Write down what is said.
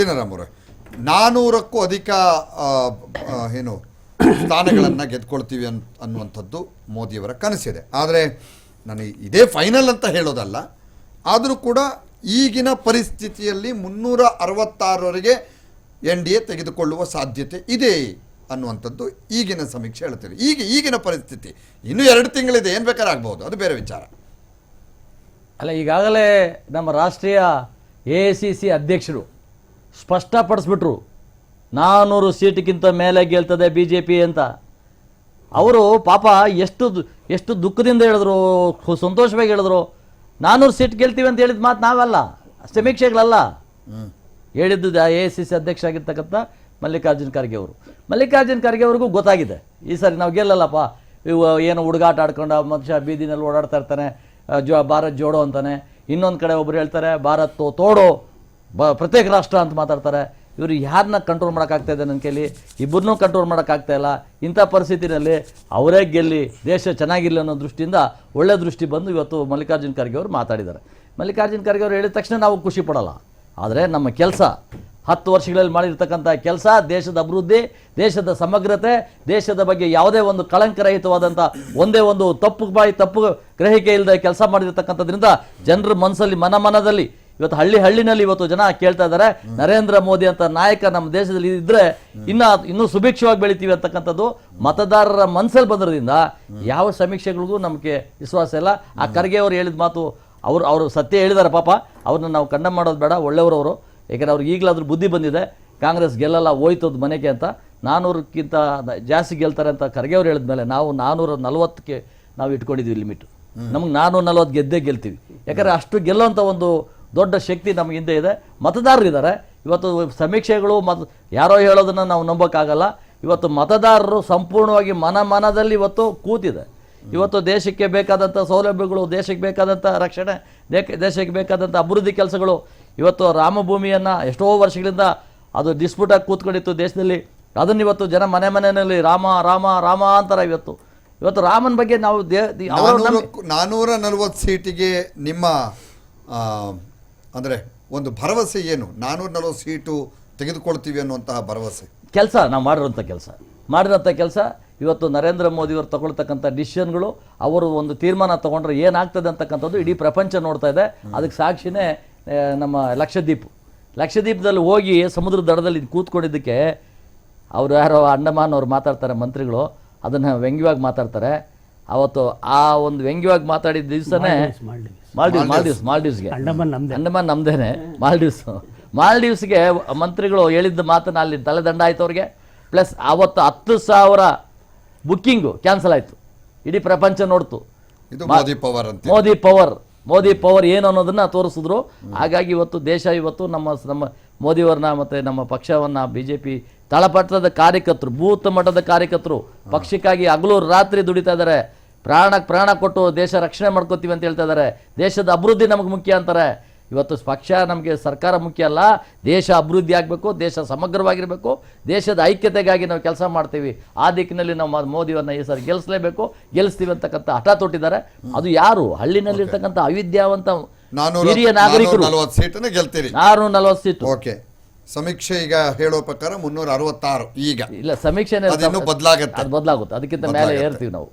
ಸೀನಾರಾಮ್ ಅವರೇ ನಾನೂರಕ್ಕೂ ಅಧಿಕ ಏನು ಸ್ಥಾನಗಳನ್ನು ಗೆದ್ಕೊಳ್ತೀವಿ ಅನ್, ಅನ್ನುವಂಥದ್ದು ಮೋದಿಯವರ ಕನಸಿದೆ. ಆದರೆ ನಾನು ಇದೇ ಫೈನಲ್ ಅಂತ ಹೇಳೋದಲ್ಲ, ಆದರೂ ಕೂಡ ಈಗಿನ ಪರಿಸ್ಥಿತಿಯಲ್ಲಿ ಮುನ್ನೂರ ಅರವತ್ತಾರವರೆಗೆ ಎನ್ ಡಿ ಎ ತೆಗೆದುಕೊಳ್ಳುವ ಸಾಧ್ಯತೆ ಇದೆ ಅನ್ನುವಂಥದ್ದು ಈಗಿನ ಸಮೀಕ್ಷೆ ಹೇಳ್ತೀರಿ ಈಗ, ಈಗಿನ ಪರಿಸ್ಥಿತಿ, ಇನ್ನೂ ಎರಡು ತಿಂಗಳಿದೆ, ಏನು ಬೇಕಾದ್ರೆ ಆಗ್ಬೋದು, ಅದು ಬೇರೆ ವಿಚಾರ. ಅಲ್ಲ, ಈಗಾಗಲೇ ನಮ್ಮ ರಾಷ್ಟ್ರೀಯ ಎ ಅಧ್ಯಕ್ಷರು ಸ್ಪಷ್ಟಪಡಿಸ್ಬಿಟ್ರು. ನಾನ್ನೂರು ಸೀಟಿಗಿಂತ ಮೇಲೆ ಗೆಲ್ತದೆ ಬಿ ಜೆ ಪಿ ಅಂತ. ಅವರು ಪಾಪ ಎಷ್ಟು ಎಷ್ಟು ದುಃಖದಿಂದ ಹೇಳಿದ್ರು ಸಂತೋಷವಾಗಿ ಹೇಳಿದ್ರು. ನಾನ್ನೂರು ಸೀಟ್ ಗೆಲ್ತೀವಿ ಅಂತ ಹೇಳಿದ ಮಾತು ನಾವಲ್ಲ ಸಮೀಕ್ಷೆಗಳಲ್ಲ. ಹೇಳಿದ್ದು ಎ ಸಿ ಸಿ ಅಧ್ಯಕ್ಷ ಆಗಿರ್ತಕ್ಕಂಥ ಮಲ್ಲಿಕಾರ್ಜುನ್ ಖರ್ಗೆ ಅವರು. ಮಲ್ಲಿಕಾರ್ಜುನ್ ಖರ್ಗೆ ಅವ್ರಿಗೂ ಗೊತ್ತಾಗಿದೆ. ಈ ಸರಿ ನಾವು ಗೆಲ್ಲಲ್ಲಪ್ಪ. ಇವು ಏನು ಹುಡುಗಾಟ ಆಡ್ಕೊಂಡು ಮನುಷ್ಯ ಬೀದಿನಲ್ಲಿ ಓಡಾಡ್ತಾ ಇರ್ತಾನೆ ಜೋ ಭಾರತ್ ಜೋಡೋ ಅಂತಾನೆ. ಇನ್ನೊಂದು ಕಡೆ ಒಬ್ಬರು ಹೇಳ್ತಾರೆ ಭಾರತ್ ತೋಡೋ. ಬ ಪ್ರತ್ಯೇಕ ರಾಷ್ಟ್ರ ಅಂತ ಮಾತಾಡ್ತಾರೆ. ಇವರು ಯಾರನ್ನ ಕಂಟ್ರೋಲ್ ಮಾಡೋಕ್ಕಾಗ್ತಾ ಇದೆ ನನ್ನ ಕೈಲಿ ಇಬ್ಬರನ್ನೂ ಕಂಟ್ರೋಲ್ ಮಾಡೋಕ್ಕಾಗ್ತಾ ಇಲ್ಲ. ಇಂಥ ಪರಿಸ್ಥಿತಿನಲ್ಲಿ ಅವರೇ ಗೆಲ್ಲಿ, ದೇಶ ಚೆನ್ನಾಗಿಲ್ಲ ಅನ್ನೋ ದೃಷ್ಟಿಯಿಂದ ಒಳ್ಳೆ ದೃಷ್ಟಿ ಬಂದು ಇವತ್ತು ಮಲ್ಲಿಕಾರ್ಜುನ್ ಖರ್ಗೆ ಅವರು ಮಾತಾಡಿದ್ದಾರೆ. ಮಲ್ಲಿಕಾರ್ಜುನ ಖರ್ಗೆ ಅವರು ಹೇಳಿದ ತಕ್ಷಣ ನಾವು ಖುಷಿ ಪಡೋಲ್ಲ. ಆದರೆ ನಮ್ಮ ಕೆಲಸ, ಹತ್ತು ವರ್ಷಗಳಲ್ಲಿ ಮಾಡಿರ್ತಕ್ಕಂಥ ಕೆಲಸ, ದೇಶದ ಅಭಿವೃದ್ಧಿ, ದೇಶದ ಸಮಗ್ರತೆ, ದೇಶದ ಬಗ್ಗೆ ಯಾವುದೇ ಒಂದು ಕಳಂಕರಹಿತವಾದಂಥ ಒಂದೇ ಒಂದು ತಪ್ಪು ಬಾಯಿ ತಪ್ಪು ಗ್ರಹಿಕೆ ಇಲ್ಲದೆ ಕೆಲಸ ಮಾಡಿರ್ತಕ್ಕಂಥದ್ರಿಂದ ಜನರ ಮನಸ್ಸಲ್ಲಿ ಮನ ಮನದಲ್ಲಿ ಇವತ್ತು ಹಳ್ಳಿ ಹಳ್ಳಿನಲ್ಲಿ ಇವತ್ತು ಜನ ಕೇಳ್ತಾ ಇದ್ದಾರೆ, ನರೇಂದ್ರ ಮೋದಿ ಅಂತ ನಾಯಕ ನಮ್ಮ ದೇಶದಲ್ಲಿ ಇದ್ರೆ ಇನ್ನ ಇನ್ನೂ ಸುಭಿಕ್ಷವಾಗಿ ಬೆಳಿತೀವಿ ಅಂತಕ್ಕಂಥದ್ದು ಮತದಾರರ ಮನಸ್ಸಲ್ಲಿ ಬಂದ್ರದಿಂದ ಯಾವ ಸಮೀಕ್ಷೆಗಳಿಗೂ ನಮಗೆ ವಿಶ್ವಾಸ ಇಲ್ಲ. ಆ ಖರ್ಗೆ ಅವರು ಹೇಳಿದ ಮಾತು, ಅವರು ಅವರು ಸತ್ಯ ಹೇಳಿದ್ದಾರೆ ಪಾಪ. ಅವ್ರನ್ನ ನಾವು ಕಂಡ ಮಾಡೋದು ಬೇಡ, ಒಳ್ಳೆಯವರವರು. ಯಾಕಂದ್ರೆ ಅವ್ರಿಗೆ ಈಗಲಾದ್ರೂ ಬುದ್ಧಿ ಬಂದಿದೆ, ಕಾಂಗ್ರೆಸ್ ಗೆಲ್ಲಲ್ಲ ಹೋಯ್ತದ ಮನೆಗೆ ಅಂತ. ನಾನ್ನೂರಕ್ಕಿಂತ ಜಾಸ್ತಿ ಗೆಲ್ತಾರೆ ಅಂತ ಖರ್ಗೆ ಅವ್ರು ಹೇಳಿದ್ಮೇಲೆ ನಾವು ನಾನ್ನೂರ ನಲ್ವತ್ತಕ್ಕೆ ನಾವು ಇಟ್ಕೊಂಡಿದ್ವಿ ಲಿಮಿಟ್ ನಮ್ಗೆ ನಾನ್ನೂರ ನಲ್ವತ್ತು ಗೆದ್ದೇ ಗೆಲ್ತೀವಿ. ಯಾಕಂದ್ರೆ ಅಷ್ಟು ಗೆಲ್ಲೋಂಥ ಒಂದು ದೊಡ್ಡ ಶಕ್ತಿ ನಮ್ಮ ಹಿಂದೆ ಇದೆ. ಮತದಾರರು ಇದ್ದಾರೆ. ಇವತ್ತು ಸಮೀಕ್ಷೆಗಳು ಮತ ಯಾರೋ ಹೇಳೋದನ್ನು ನಾವು ನಂಬೋಕ್ಕಾಗಲ್ಲ. ಇವತ್ತು ಮತದಾರರು ಸಂಪೂರ್ಣವಾಗಿ ಮನ ಮನದಲ್ಲಿ ಇವತ್ತು ಕೂತಿದೆ. ಇವತ್ತು ದೇಶಕ್ಕೆ ಬೇಕಾದಂಥ ಸೌಲಭ್ಯಗಳು ದೇಶಕ್ಕೆ ಬೇಕಾದಂಥ ರಕ್ಷಣೆ ದೇಶಕ್ಕೆ ಬೇಕಾದಂಥ ಅಭಿವೃದ್ಧಿ ಕೆಲಸಗಳು ಇವತ್ತು ರಾಮಭೂಮಿಯನ್ನು ಎಷ್ಟೋ ವರ್ಷಗಳಿಂದ ಅದು ಡಿಸ್ಪ್ಯೂಟಾಗಿ ಕೂತ್ಕೊಂಡಿತ್ತು ದೇಶದಲ್ಲಿ. ಅದನ್ನು ಇವತ್ತು ಜನ ಮನೆ ಮನೆಯಲ್ಲಿ ರಾಮ ರಾಮ ರಾಮ ಅಂತಾರೆ ಇವತ್ತು. ಇವತ್ತು ರಾಮನ ಬಗ್ಗೆ ನಾವು ನಾನೂರ ನಲವತ್ತು ಸೀಟಿಗೆ ನಿಮ್ಮ ಅಂದ್ರೆ ಒಂದು ಭರವಸೆ ಏನು? ನಾನೂರ ನಲವತ್ತು ಸೀಟು ತೆಗೆದುಕೊಳ್ತೀವಿ ಅನ್ನುವಂತಹ ಭರವಸೆ. ಕೆಲಸ ನಾವು ಮಾಡಿರೋಂಥ ಕೆಲಸ. ಮಾಡಿರೋಂಥ ಕೆಲಸ ಇವತ್ತು ನರೇಂದ್ರ ಮೋದಿಯವರು ತಗೊಳ್ತಕ್ಕಂಥ ಡಿಸಿಷನ್ಗಳು ಅವರು ಒಂದು ತೀರ್ಮಾನ ತಗೊಂಡ್ರೆ ಏನಾಗ್ತದೆ ಅಂತಕ್ಕಂಥದ್ದು ಇಡೀ ಪ್ರಪಂಚ ನೋಡ್ತಾ ಇದೆ. ಅದಕ್ಕೆ ಸಾಕ್ಷಿನೇ ನಮ್ಮ ಲಕ್ಷದ್ವೀಪ್. ಲಕ್ಷದ್ವೀಪದಲ್ಲಿ ಹೋಗಿ ಸಮುದ್ರ ದಡದಲ್ಲಿ ಕೂತ್ಕೊಂಡಿದ್ದಕ್ಕೆ ಅವರು ಯಾರೋ ಅಂಡಮಾನ್ ಅವ್ರು ಮಾತಾಡ್ತಾರೆ ಮಂತ್ರಿಗಳು ಅದನ್ನು ವ್ಯಂಗ್ಯವಾಗಿ ಮಾತಾಡ್ತಾರೆ. ಅವತ್ತು ಆ ಒಂದು ವ್ಯಂಗ್ಯವಾಗಿ ಮಾತಾಡಿದ ದಿವಸನೇ ಮಾಲ್ಡೀವ್ಸ್ ಮಾಲ್ಡೀವ್ಸ್ ಮಾಲ್ಡೀವ್ಸ್ಗೆ ಅಂಡಮಾನ್ ನಮ್ದೆ. ಅಂಡಮಾನ್ ನಮ್ದೇನೆ ಮಾಲ್ಡೀವ್ಸ್ ಮಾಲ್ಡೀವ್ಸ್ಗೆ ಮಂತ್ರಿಗಳು ಹೇಳಿದ್ದ ಮಾತನ್ನ ಅಲ್ಲಿ ತಲೆದಂಡ ಆಯ್ತು ಅವ್ರಿಗೆ. ಪ್ಲಸ್ ಅವತ್ತು ಹತ್ತು ಸಾವಿರ ಬುಕ್ಕಿಂಗು ಕ್ಯಾನ್ಸಲ್ ಆಯಿತು. ಇಡೀ ಪ್ರಪಂಚ ನೋಡ್ತು. ಇದು ಮೋದಿ ಪವರ್ ಅಂತ. ಮೋದಿ ಪವರ್ ಮೋದಿ ಪವರ್ ಏನು ಅನ್ನೋದನ್ನ ತೋರಿಸಿದ್ರು. ಹಾಗಾಗಿ ಇವತ್ತು ದೇಶ ಇವತ್ತು ನಮ್ಮ ನಮ್ಮ ಮೋದಿಯವ್ರನ್ನ ಮತ್ತೆ ನಮ್ಮ ಪಕ್ಷವನ್ನ ಬಿ ಜೆ ಪಿ ತಳಪಟ್ಟದ ಕಾರ್ಯಕರ್ತರು ಬೂತ್ ಮಟ್ಟದ ಕಾರ್ಯಕರ್ತರು ಪಕ್ಷಕ್ಕಾಗಿ ಹಗಲು ರಾತ್ರಿ ದುಡಿತಾ ಇದ್ದಾರೆ ಪ್ರಾಣಕ್ಕೆ ಪ್ರಾಣ ಕೊಟ್ಟು ದೇಶ ರಕ್ಷಣೆ ಮಾಡ್ಕೋತೀವಿ ಅಂತ ಹೇಳ್ತಾ ಇದ್ದಾರೆ ದೇಶದ ಅಭಿವೃದ್ಧಿ ನಮಗೆ ಮುಖ್ಯ ಅಂತಾರೆ. ಇವತ್ತು ಪಕ್ಷ ನಮಗೆ ಸರ್ಕಾರ ಮುಖ್ಯ ಅಲ್ಲ ದೇಶ ಅಭಿವೃದ್ಧಿ ಆಗಬೇಕು ದೇಶ ಸಮಗ್ರವಾಗಿರಬೇಕು ದೇಶದ ಐಕ್ಯತೆಗಾಗಿ ನಾವು ಕೆಲಸ ಮಾಡ್ತೀವಿ. ಆ ದಿಕ್ಕಿನಲ್ಲಿ ನಾವು ಮೋದಿಯವ್ರನ್ನ ಈ ಸರಿ ಗೆಲ್ಲಿಸಲೇಬೇಕು ಗೆಲ್ಲಿಸ್ತೀವಿ ಅಂತಕ್ಕಂಥ ಹಠ ತೊಟ್ಟಿದ್ದಾರೆ ಅದು ಯಾರು? ಹಳ್ಳಿನಲ್ಲಿರ್ತಕ್ಕಂಥ ಅವಿದ್ಯಾವಂತ ನಾನೂರ ಹಿರಿಯ ನಾಗರಿಕರು. ಆರು ನಲವತ್ತು ಸೀಟು. ಓಕೆ ಸಮೀಕ್ಷೆ ಈಗ ಹೇಳೋ ಪ್ರಕಾರ ಮುನ್ನೂರ ಅರವತ್ತಾರು ಈಗ. ಇಲ್ಲ ಸಮೀಕ್ಷೆ ಬದಲಾಗುತ್ತೆ ಬದಲಾಗತ್ತೆ. ಅದು ಬದಲಾಗುತ್ತೆ. ಅದಕ್ಕಿಂತ ಮೇಲೆ ಏರ್ತೀವಿ ನಾವು.